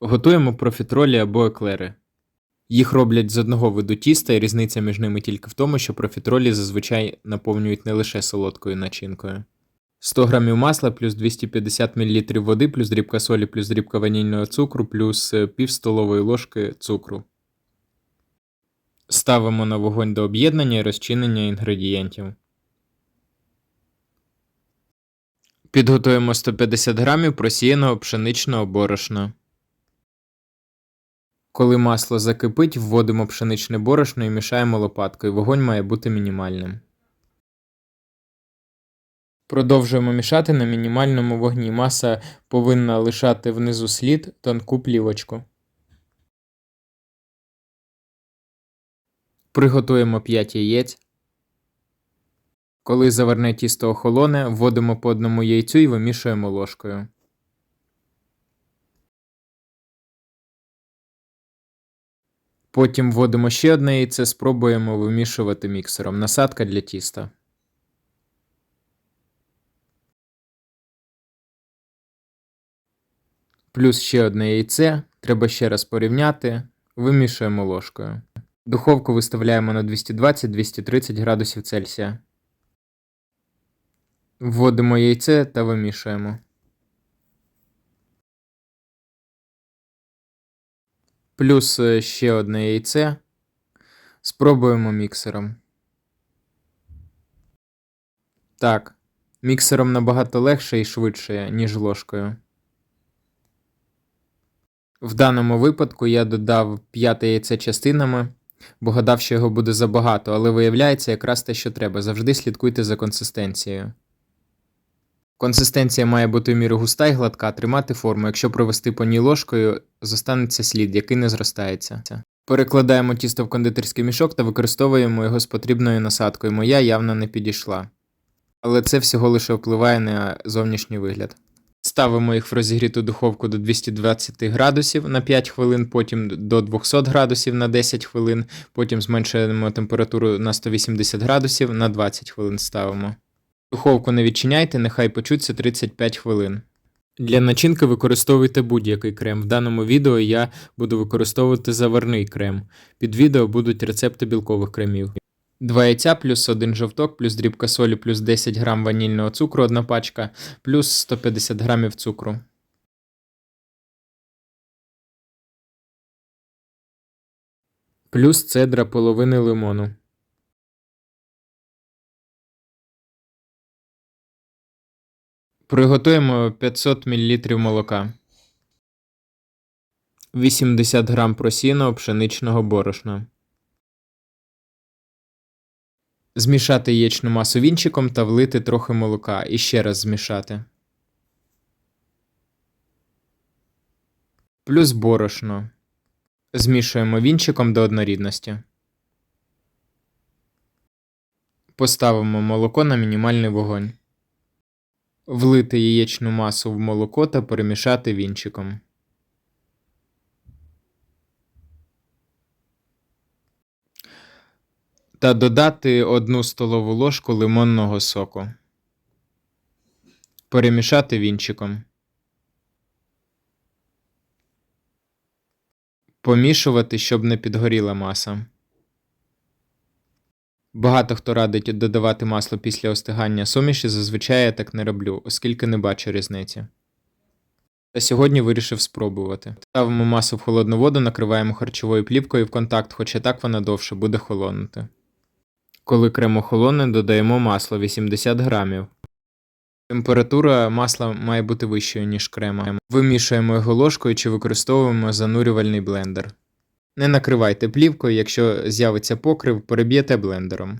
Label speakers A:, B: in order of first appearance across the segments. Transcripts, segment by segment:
A: Готуємо профітролі або еклери. Їх роблять з одного виду тіста, і різниця між ними тільки в тому, що профітролі зазвичай наповнюють не лише солодкою начинкою. 100 г масла плюс 250 мл води, плюс дрібка солі, плюс дрібка ванільного цукру, плюс е, пів столової ложки цукру. Ставимо на вогонь до об'єднання і розчинення інгредієнтів. Підготуємо 150 г просіяного пшеничного борошна. Коли масло закипить, вводимо пшеничне борошно і мішаємо лопаткою. Вогонь має бути мінімальним. Продовжуємо мішати на мінімальному вогні. Маса повинна лишати внизу слід тонку плівочку. Приготуємо 5 яєць. Коли заварне тісто охолоне, вводимо по одному яйцю і вимішуємо ложкою. Потім вводимо ще одне яйце, спробуємо вимішувати міксером. Насадка для тіста. Плюс ще одне яйце. Треба ще раз порівняти. Вимішуємо ложкою. Духовку виставляємо на 220-230 градусів Цельсія. Вводимо яйце та вимішуємо. Плюс е, ще одне яйце. Спробуємо міксером. Так, міксером набагато легше і швидше, ніж ложкою. В даному випадку я додав п'яте яйце частинами, бо гадав, що його буде забагато, але виявляється якраз те, що треба. Завжди слідкуйте за консистенцією. Консистенція має бути в міру густа і гладка, тримати форму. Якщо провести по ній ложкою, зостанеться слід, який не зростається. Перекладаємо тісто в кондитерський мішок та використовуємо його з потрібною насадкою. Моя явно не підійшла. Але це всього лише впливає на зовнішній вигляд. Ставимо їх в розігріту духовку до 220 градусів на 5 хвилин, потім до 200 градусів на 10 хвилин, потім зменшуємо температуру на 180 градусів на 20 хвилин ставимо. Духовку не відчиняйте, нехай почуться 35 хвилин. Для начинки використовуйте будь-який крем. В даному відео я буду використовувати заварний крем. Під відео будуть рецепти білкових кремів. 2 яйця плюс 1 жовток, плюс дрібка солі, плюс 10 грам ванільного цукру, 1 пачка, плюс 150 грамів цукру. Плюс цедра половини лимону. Приготуємо 500 мл молока. 80 грам просіяного пшеничного борошна. Змішати яєчну масу вінчиком та влити трохи молока і ще раз змішати. Плюс борошно. Змішуємо вінчиком до однорідності. Поставимо молоко на мінімальний вогонь. Влити яєчну масу в молоко та перемішати вінчиком. Та додати 1 столову ложку лимонного соку. Перемішати вінчиком. Помішувати, щоб не підгоріла маса. Багато хто радить додавати масло після остигання суміші, зазвичай я так не роблю, оскільки не бачу різниці. Та сьогодні вирішив спробувати. Ставимо масу в холодну воду, накриваємо харчовою плівкою в контакт, хоча так вона довше буде холонути. Коли крем охолоне, додаємо масло 80 грамів. Температура масла має бути вищою, ніж крема. Вимішуємо його ложкою чи використовуємо занурювальний блендер. Не накривайте плівкою, якщо з'явиться покрив, переб'єте блендером.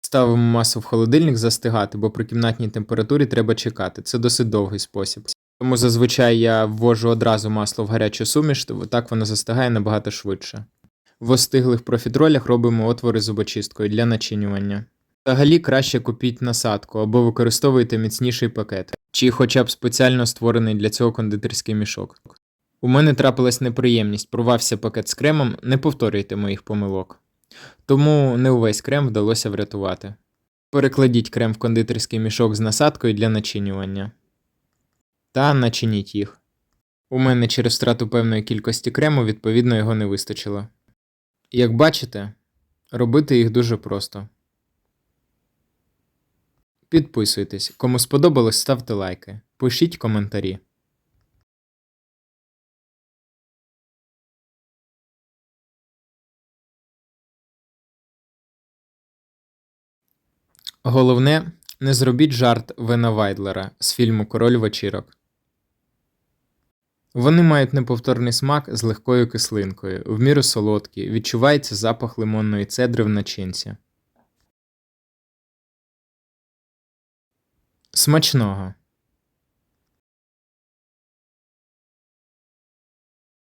A: Ставимо масу в холодильник застигати, бо при кімнатній температурі треба чекати. Це досить довгий спосіб. Тому зазвичай я ввожу одразу масло в гарячу суміш, так воно застигає набагато швидше. В остиглих профітролях робимо отвори зубочисткою для начинювання. Взагалі краще купіть насадку або використовуйте міцніший пакет, чи хоча б спеціально створений для цього кондитерський мішок. У мене трапилась неприємність, порвався пакет з кремом, не повторюйте моїх помилок. Тому не увесь крем вдалося врятувати. Перекладіть крем в кондитерський мішок з насадкою для начинювання та начиніть їх. У мене через втрату певної кількості крему, відповідно, його не вистачило. Як бачите, робити їх дуже просто. Підписуйтесь, кому сподобалось, ставте лайки, пишіть коментарі. Головне, не зробіть жарт Вена Вайдлера з фільму Король вечірок. Вони мають неповторний смак з легкою кислинкою, в міру солодкі, відчувається запах лимонної цедри в начинці. Смачного!